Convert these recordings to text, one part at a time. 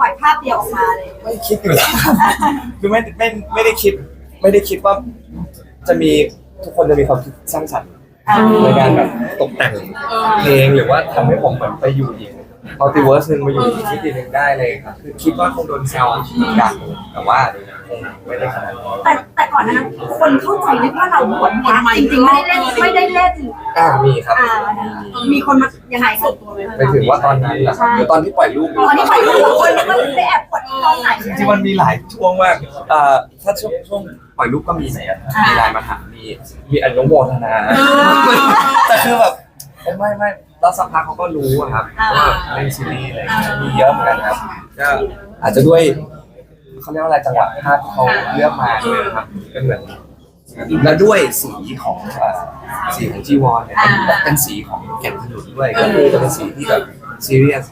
ปล่อยภาพเดียวออกมาเลยไม่คิดอยู่แล้วคือไม่ไม่ไม่ได้คิด ไม่ได้คิดว่า จะมีทุกคนจะมีความคิดสร้างสรรค์อ่าในการแบบตกแต่งเพลงหรือว่าทำให้ผมเหมือนไปอยู่อีก มัลติเวิร์สหนึ่งมาอยู่อีกมิติหนึ่งได้เลยครับคือคิดว่าคงโดนแซวเหมือนกันแต่ว่าคงไม่ได้ขนาดนั้นแต่แต่ก่อนหนานั้นคนเข้าใจนึกว่าเราบวชพระจริงๆไม่ได้เล่นไม่ได้เล่นอ่ามีครับ อ่ามีคนมายังไงคะไปถึงว่าตอนนั้นเหรอครับหรือตอนที่ปล่อยรูปตอนนี้ปล่อยรูปคนนึกว่าไปแอบกดตอนไหนจริงๆมันมีหลายช่วงมากเอ่อถ้าช่วงช่วงปล่อยรูปก็มีไหนอะมีไลน์มาถามมีมีอนุโมทนาแต่คือแบบ ไม่ไม่แล้วสักพักเขาก็รู้อะครับว่าเล่นซีรีส์อะไรอย่างเงี้ยมีเยอะเหมือนกันครับก็อาจจะด้วยเขาเรียกว่าอะไรจังหวะภาพที่เขาเลือกมาด้วยนะครับเป็นเหมือนแล้วด้วยสีของเอ่อสีของจีวรเนี่ยเป็นเป็นสีของแก่นขนุนด้วยก็คือจะเป็นสีที่แบบซีเรียส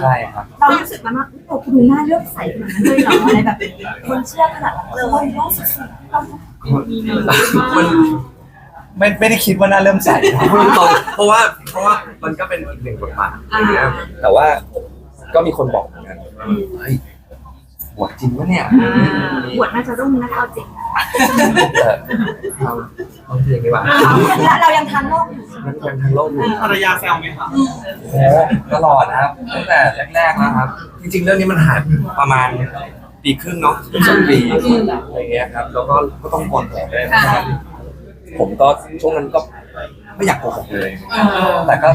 ใช่ครับ เรารู้สึกมันว่าโอ้คุณหน้าเลือกใสขนาดนั้นเลยเหรออะไรแบบคนเชื่อขนาดนั้นเลยว่าต้องสุดๆต้องมัน ไม่ไม่ได้คิดว่าน่าเริ่มใส่ครับพูดตรงๆเพราะว่าเพราะว่ามันก็เป็นอีกหนึ่งบทบาทอย่างเงี้ยแต่ว่าก็มีคนบอกเหมือนกันเฮ้ยบวชจริงปะเนี่ยบวชน่าจะรุ่งนะเอาจริงเออเราเราเพลงดีกว่าแล้วเรายังทันโลกอยู่มันเป็นทางโลกอยู่ ภรรยาแซวไหมคะโอ้ตลอดนะครับตั้งแต่แรกๆแล้วครับ จริง ๆ เรื่องนี้มันหายประมาณปีครึ่งเนาะสองปีอะไรเงี้ยครับ แล้วก็ก็ต้องกดแผลด้วยเพราะฉะนั้น ผมก็ช่วงนั้นก็ไม่อยากโกหกเลย แต่ก็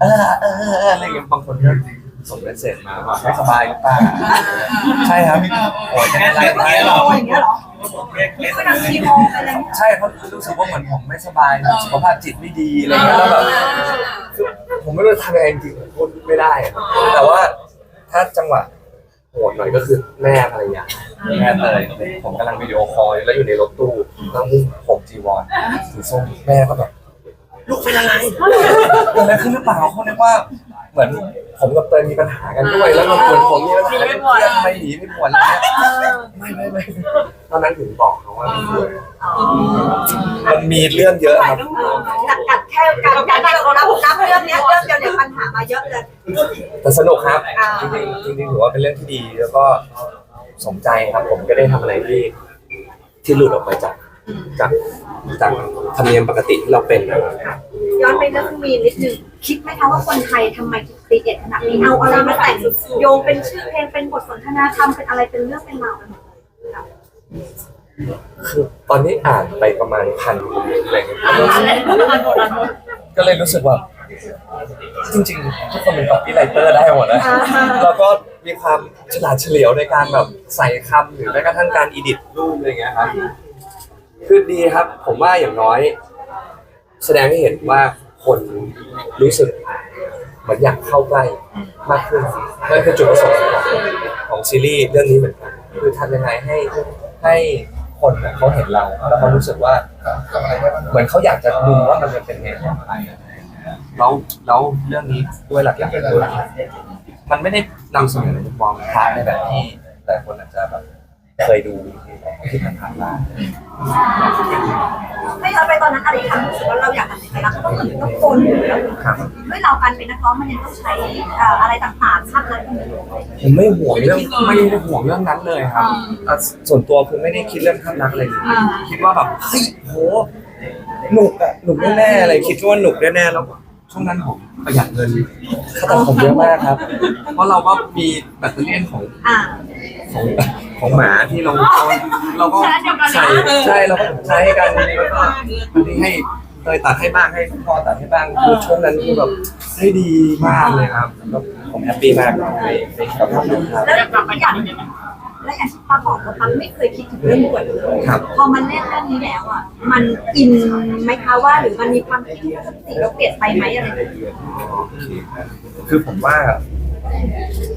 เออเออเออเอออะไรเงี้ยบางคนก็ส่งเมสเซจมาว่าไม่สบายหรือเปล่าใช่ครับโอ้ยจะอะไรไม่ไปได้หหรรอออย่างเงี้ยหรอเล็กไม่ต้องคีโมอะไรเงี้ยใช่เพราะรู้สึกว่าเหมือนผมไม่สบายสุขภาพจิตไม่ดีอะไรเงี้ยแล้วแบบคือผมไม่รู้จะทำยังไงจริงๆพูดไม่ได้อะแต่ว่าถ้าจังหวะโหดหน่อยก็คือแม่ภรรยา แม่เตยผมกำลังวิดีโอคอลแล้วอยู่ในรถตู้แล้วมุ่งผมจีวรสีส้มแม่ก็แบบลูกเป็นอะไรเกิดอะไรขึ้นหรือเปล่าเขาเรียกว่า เหมือนผมกับเตยมีปัญหากันด้วย แล้วเราเหมือนผมมีปัญหาเรื่องเครียดไม่หนีไม่บวชอะไรเงี้ยไม่ไม่ไม่ตอนนั้นถึงบอกเขาว่าไม่บวชมันมีเรื่องเยอะครับกัดกัดแค่กัดกัดเรารับรับเรื่องเนี้ยเรื่องเดียวเนี่ยปัญหามาเยอะเลยแต่สนุกครับอ่าจริงๆจริงๆถือว่าเป็นเรื่องที่ดีแล้วก็ สมใจครับ ผมก็ได้ทำอะไรที่ที่หลุดออกไปจากจากจากธรรมเนียมปกติที่เราเป็นนะครับย้อนไปเรื่องมีนิดนึงคิดไหมคะว่าคนไทยทำไมถึงครีเอทขนาดนี้เอาอะไรมาแต่งโยงเป็นชื่อเพลงเป็นบทสนทนาธรรมเป็นอะไรเป็นเรื่องเป็นราวไปหมดเลยค่ะคือตอนนี้อ่านไปประมาณพันอะไรเงี้ยก็เลยรู้สึกว่า จริงๆทุกคนเป็น copywriter ได้หมดนะ แล้วก็ มีความฉลาดเฉลียวในการแบบใส่คำหรือแม้กระทั่งการอีดิทรูปอะไรเงี้ยครับ คือดีครับ ผมว่าอย่างน้อย แสดงให้เห็นว่าคนรู้สึกเหมือนอยากเข้าใกล้มากขึ้นนั่นคือจุดประสงค์ของของซีรีส์เรื่องนี้เหมือนกันคือทำยังไงให้ให้คนน่ะเขาเห็นเราแล้วเขารู้สึกว่า เหมือนเขาอยากจะดูว่ามันจะเป็นไงต่อไปแล้วแล้วเรื่องนี้ด้วยหลักๆเลย มันไม่ได้นำเสนอมุมมองพาร์ทในแบบที่แต่คนอาจจะแบบเคยดูที่ผ่านๆมาไม่ย้อนไปตอนนั้นอะไรทำรู้สึกว่าเราอยากทำอะไรแล้วก็เหมือนต้องโกนอยู่แล้วครับด้วยเราการเป็นนักร้องมันยังต้องใช้เอ่ออะไรต่างๆมากเลยผมไม่ห่วงเรื่องไม่ได้ห่วงเรื่องนั้นเลยครับอะส่วนตัวคือไม่ได้คิดเรื่องภาพลักษณ์อะไรเลยคิดว่าแบบเฮ้ยโหหนุกอะหนุกแน่ๆอะไรคิดว่าหนุกแน่ๆแล้ว ช่วงนั้นผมประหยัดเงินค่าตัดผมเยอะมากครับ เพราะเราก็มีแบตเตอรี่ยนของอ่า ของของหมาที่เราเราเราก็ใส่ใช่เราก็ใช้กันแล้วก็อันนี้ให้เคยตัดให้บ้างให้พ่อตัดให้บ้างคือช่วงนั้นคือแบบให้ดีมากเลยครับแล้วผมแฮปปี้มากในในกับภาพลักษณ์ครับ แล้วอย่าง และอย่างที่ป้าบอกว่าป้าไม่เคยคิดถึงเรื่องบวชเลยครับ พอมันเล่นเรื่องนี้แล้วอะ มันอินไหมคะว่าหรือมันมีความคิดว่าสติเราเปลี่ยนไปไหมอะไรอย่างเงี้ยคือผมว่า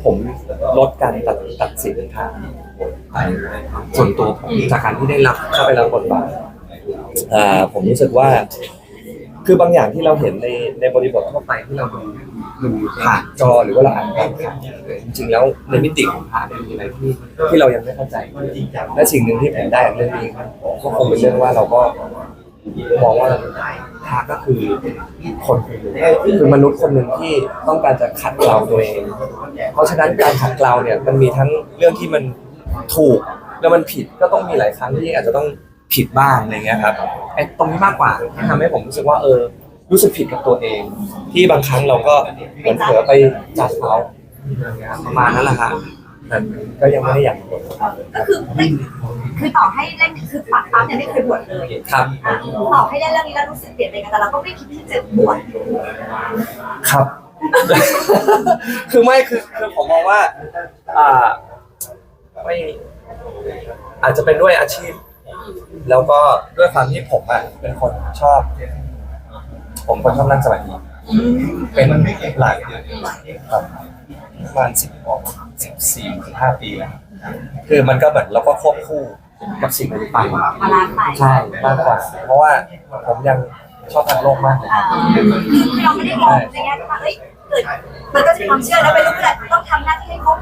ผมลดการตัดตัดสินทางไปส่วนตัวผมจากการที่ได้รับเข้าไปรับบทบาทอ่าผมรู้สึกว่า คือบางอย่างที่เราเห็นในในบริบททั่วไปที่เราดู ดูผ่านจอหรือว่าเราอ่านผ่านผ่านจริงๆแล้วในมิติของพระเนี่ยมีอะไรที่ที่เรายังไม่เข้าใจและสิ่งหนึ่งที่ผมได้จากเรื่องนี้ก็คงเป็นเรื่องว่าเราก็มองว่าทาก็คือคนคนหนึ่งคือมนุษย์คนหนึ่งที่ต้องการจะขัดเกลาตัวเอง เพราะฉะนั้นการขัดเกลาเนี่ยมันมีทั้งเรื่องที่มันถูกแล้วมันผิดก็ต้องมีหลายครั้งที่อาจจะต้องผิดบ้างอะไรเงี้ยครับไอ้ตรงนี้มากกว่าที่ทำให้ผมรู้สึกว่าเออ รู้สึกผิดกับตัวเอง ที่บางครั้งเราก็เหมือนเผลอไปจัดเขาอะไรเงี้ยประมาณนั้นแหละฮะแต่ก็ยังไม่ได้อยากบวชก็คือไม่คือต่อให้เล่นคือปักปั๊บเนี่ยไม่เคยบวชเลยครับอะต่อให้ได้เรื่องนี้แล้วรู้สึกเปลี่ยนไปกันแต่เราก็ไม่คิดที่จะบวชครับ คือไม่คือคือผมมองว่าอ่าไม่อาจจะเป็นด้วยอาชีพ แล้วก็ด้วยความที่ผมอะเป็นคนชอบ ผมเป็นคนชอบนั่งสมาธิเป็นหลายครับประมาณสิบกว่าสิบสี่สิบห้าปีแล้วคือมันก็แบบเราก็ควบคู่กับสิ่งนี้ไปมาล้างไปใช่มากกว่า เพราะว่าผมยังชอบทางโลกมากเลยอ่าคือเราไม่ได้มองในแง่ที่ว่าเอ้ย เกิดมันก็จะมีความเชื่อแล้วเป็นลูกแหละต้องทำหน้าที่ให้ครบ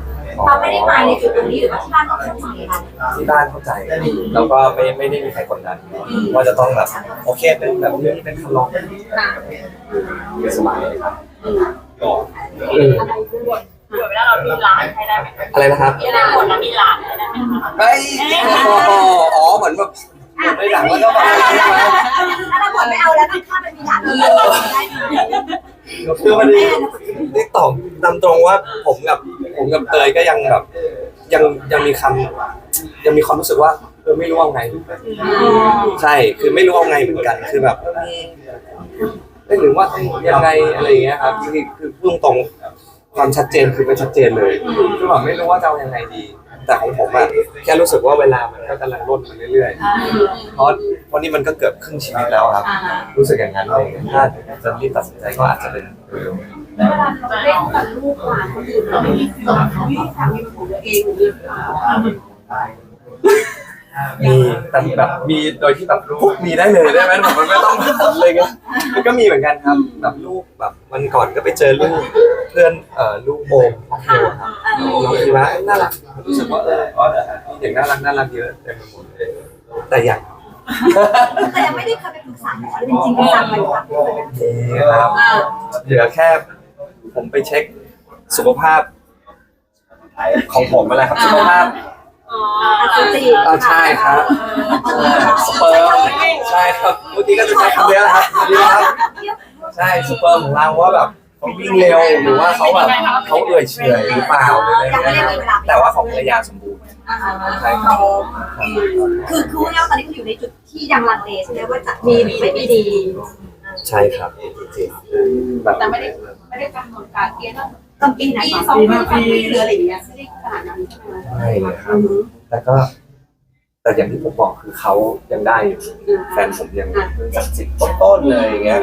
เราไม่ได้มาในจุดตรงนี้หรือว่าที่บ้านต้องเข้าใจค่ะ ที่บ้านเข้าใจแล้วก็ไม่ไม่ได้มีใครกดดันว่าจะต้องแบบโอเคเป็นแบบนี้เป็นคำร้องสบายเลยครับอืมเผื่อเวลาเรามีหลานให้ได้ไหมคะอะไรนะครับมีหลานคนเรามีหลานให้ได้ไหมคะ เฮ้ยอ๋อเหมือนแบบ ในหนังแล้วก็แบบถ้าเราบวชไม่เอาแล้วต้องข้ามไปมีหลานเลยได้ไหมคือมันนี่ตอบตามตรงว่าผมกับผมกับเตยก็ยังแบบ ยังยังมีคำยังมีความรู้สึกว่าเออไม่รู้เอาไง ใช่คือไม่รู้เอาไงเหมือนกันคือแบบไม่รู้ว่ายังไงอะไรอย่างเงี้ยครับคือคือพูดตรงๆความชัดเจนคือไม่ชัดเจนเลยคือแบบไม่รู้ว่าจะเอายังไงดี แต่ของผมอะแค่รู้สึกว่าเวลามันก็กำลังล่นมาเรื่อยๆ เพราะเพราะนี่มันก็เกือบครึ่งชีวิตแล้วครับ รู้สึกอย่างนั้นเลยถ้าจะรีบตัดสินใจก็อาจจะเป็นเร็วเวลาเราเล่นกับลูกหลานคนอื่นเราไม่มีสิทธิ์เขาไม่มีสามีของตัวเองหรือเปล่ามีแต่แบบมีโดยที่แบบปุ๊บมีได้เลยได้ไหมแบบมันไม่ต้องเลยไงมันก็มีเหมือนกันครับแบบลูกแบบวันก่อนก็ไปเจอลูกเพื่อนเอ่อลูกโอมของเทวครับน้องทีว่าน่ารักรู้สึกว่าเออเด็กน่ารักน่ารักเยอะเต็มไปหมดเลยแต่อย่างแต่ยังไม่ได้เคยไปปรึกษาหมอจริงๆจังเลยครับนี้ครับเหลือแค่ผมไปเช็คสุขภาพ ของผมอะไรครับสุขภาพอสุจิอ่าใช่ครับสเปิร์มใช่ครับเมื่อกี้ก็จะใช้คำนี้แหละครับดีครับ ใช่สเปิร์มของเราว่าแบบเขา วิ่งเร็วหรือว่าเขาแบบเขาเอื่อยเฉอยหรือเปล่าหรืออะไรเงี้ยแต่ว่าของภรรยาสมบูรณ์ใช่ครับคือคือว่าตอนนี้คืออยู่ในจุดที่ยังลังเลใช่ไหมว่าจะมีหรือไม่มีดีใช่ครับจริงๆแบบแต่ไม่ได้ไม่ได้กำหนดการเกณฑ์ว่าต้นปีไหนปีก่อนสองปีสามปีหรืออะไรอย่างเงี้ยไม่ได้ขนาดนั้นใช่ไหมใช่เลยครับแต่ก็แต่อย่างที่ผมบอกคือเขายังได้อยู่แฟนผมยังสักสิบต้นๆเลยอย่างเงี้ย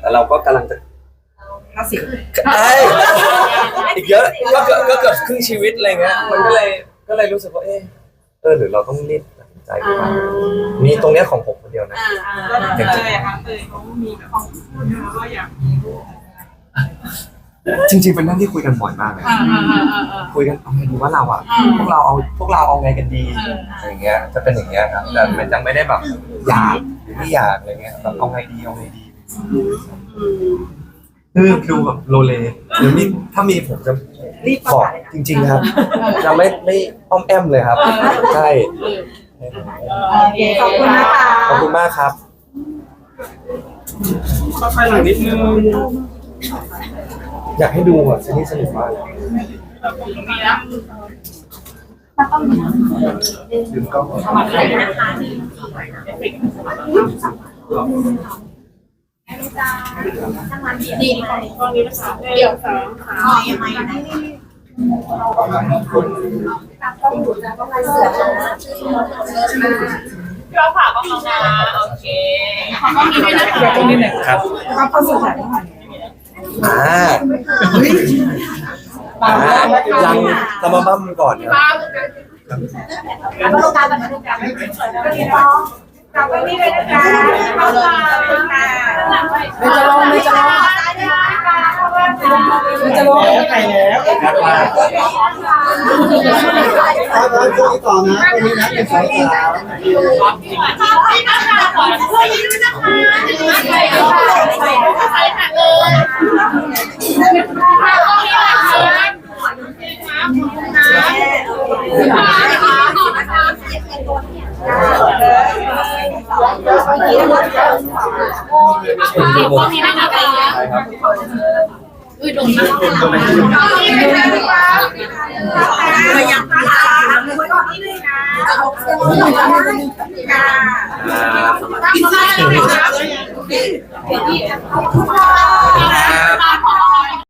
แต่เราก็กำลังจะ ห้าสิบเอ้ยอีกเยอะก็เกือบก็เกือบครึ่งชีวิตอะไรเงี้ยมันก็เลยก็เลยรู้สึกว่าเออเออหรือเราต้องรีบตัดสินใจดีกว่ามีตรงเนี้ยของผมคนเดียวนะก็เลยอะค่ะเตยเขามีแบบเขาพูดมาว่าอยากมีลูกจริง ๆ เป็นเรื่องที่คุยกันบ่อยมากเลยอ่าอ่าอ่าอ่าคุยกันเอาไงดีว่าเราอะพวกเราเอาพวกเราเอาไงกันดีอะไรเงี้ย จะเป็นอย่างเงี้ยครับแต่มันยังไม่ได้แบบอยากหรือไม่อยากอะไรเงี้ยแบบเอาไงดีเอาไงดี คือดูแบบโลเลหรือมีถ้ามีผมจะรีบประบอกกาศเลยนะจริง ๆ ครับจะไม่ไม่อ้อมแอมเลยครับใช่โอเคขอบคุณนะคะขอบคุณมากครับก็ไปหลังนิดนึงอยากให้ดูอะซีรีส์สนุกมากมีแล้วลื งดีดีกว่าตอนนี้นะคะเดี๋ยวสองสามยังไงนะต้องหยุดแล้วต้องไล่เสือนะพี่ว่าฝากก็มองนะโอเคขอบคุณด้วยนะคะตรงนี้นี่ยครับความความสุขแบบนี้อ่าอ่ายังเรามาบั้มก่อนครับมาดูการมาดูการไม่สวยนะพี่น้อง กลับไปนี่เลยนะคะขอบคุณค่ะไม่จะลงไม่จะลงไม่จะลงไปแล้วครับมาขอบคุณค่ะครับแล้วช่วงนี้ต่อนะตรงนี้นะเป็นสายสาวพี่นะคะขอช่วยยืนนะคะใส่ใส่ใส่หันเลยค่ะตรงนี้นะคะ เป็นดูหมดนี่นะคะใช่ครับอุ้ยโดนมากเลยอยากพาไว้ก่อนนิดนึงนะเอาเสื้อผ้าหน่อยค่ะอ่าทุกคน